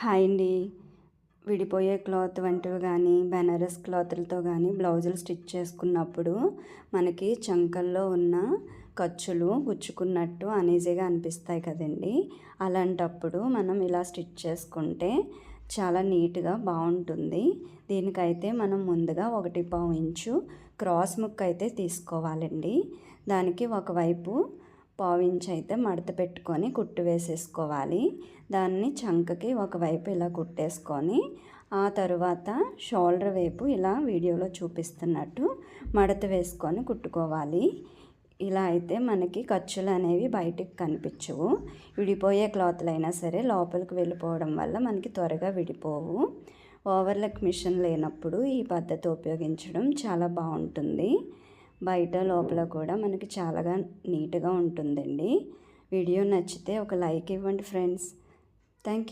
Hi అండి. విడిపోయే cloth వంటివి కానీ బెనారస్ క్లాత్లతో కానీ బ్లౌజులు స్టిచ్ చేసుకున్నప్పుడు మనకి చంకల్లో ఉన్న ఖర్చులు గుచ్చుకున్నట్టు అనీజీగా అనిపిస్తాయి కదండి. అలాంటప్పుడు మనం ఇలా స్టిచ్ చేసుకుంటే చాలా నీట్గా బాగుంటుంది దీనికైతే మనం ముందుగా ఒకటి పావు ఇంచు క్రాస్ ముక్ అయితే తీసుకోవాలండి. దానికి ఒకవైపు పావించి అయితే మడత పెట్టుకొని కుట్టు వేసేసుకోవాలి. దాన్ని చంకకి ఒకవైపు ఇలా కుట్టేసుకొని ఆ తరువాత షోల్డర్ వైపు ఇలా వీడియోలో చూపిస్తున్నట్టు మడత వేసుకొని కుట్టుకోవాలి. ఇలా అయితే మనకి ఖర్చులు అనేవి బయటికి కనిపించవు. విడిపోయే క్లాత్లు అయినా సరే లోపలికి వెళ్ళిపోవడం వల్ల మనకి త్వరగా విడిపోవు. ఓవర్లక్ మిషన్ లేనప్పుడు ఈ పద్ధతి ఉపయోగించడం చాలా బాగుంటుంది. బయట లోపల కూడా మనకి చాలాగా నీట్గా ఉంటుందండి. వీడియో నచ్చితే ఒక లైక్ ఇవ్వండి ఫ్రెండ్స్. Thank you.